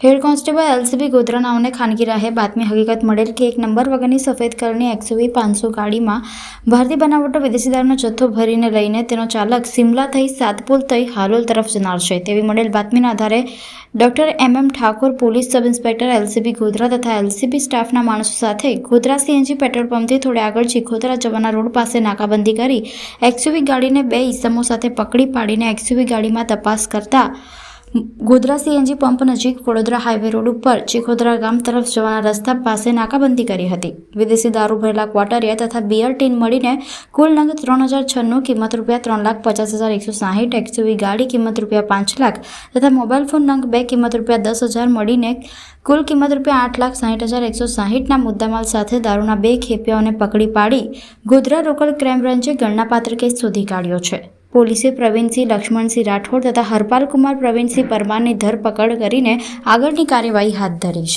Head constable LCB ગોધરાનાઓને ખાનગી રાહે બાતમી હકીકત મળેલ કે એક નંબર વગરની સફેદ કલરની એક્સયુવી પાંચસો ગાડીમાં ભારતીય બનાવટો વિદેશી દારૂનો જથ્થો ભરીને લઈને તેનો ચાલક સિમલા થઈ સાતપુલ થઈ હાલોલ તરફ જનાર છે. તેવી મળેલ બાતમીના આધારે doctor M M Thakor, police sub inspector LCB Godhra તથા એલસીબી સ્ટાફના માણસો સાથે ગોધરા સીએનજી પેટ્રોલ પંપથી થોડે આગળ ચીખોતરા જવાના રોડ પાસે નાકાબંધી કરી એક્સયુવી ગાડીને બે ઈસમો સાથે પકડી પાડીને એક્સયુવી ગાડીમાં તપાસ કરતા ગોધરા સીએનજી પંપ નજીક વડોદરા હાઈવે રોડ ઉપર ચીખોદરા ગામ તરફ જવાના રસ્તા પાસે નાકાબંધી કરી હતી. વિદેશી દારૂ ભરેલા ક્વાટરિયા તથા બિયર ટીન મળીને કુલ નંગ ત્રણ હજાર છન્નું કિંમત રૂપિયા ત્રણ લાખ પચાસ હજાર એકસો સાહીઠ એક્સયુવી ગાડી કિંમત રૂપિયા પાંચ લાખ તથા મોબાઈલ ફોન નંગ બે કિંમત રૂપિયા દસ હજાર મળીને કુલ કિંમત રૂપિયા આઠ લાખ સાહીઠ હજાર એકસો સાહીઠના મુદ્દામાલ સાથે દારૂના બે ખેપિયાઓને પકડી પાડી ગોધરા લોકલ ક્રાઇમ બ્રાન્ચે ગણનાપાત્ર કેસ શોધી કાઢ્યો છે. પોલીસે પ્રવીણસિંહ, લક્ષ્મણસિંહ રાઠોડ તથા હરપાલ કુમાર પ્રવીણસિંહ પરમારની ધરપકડ કરીને આગળની કાર્યવાહી હાથ ધરી છે.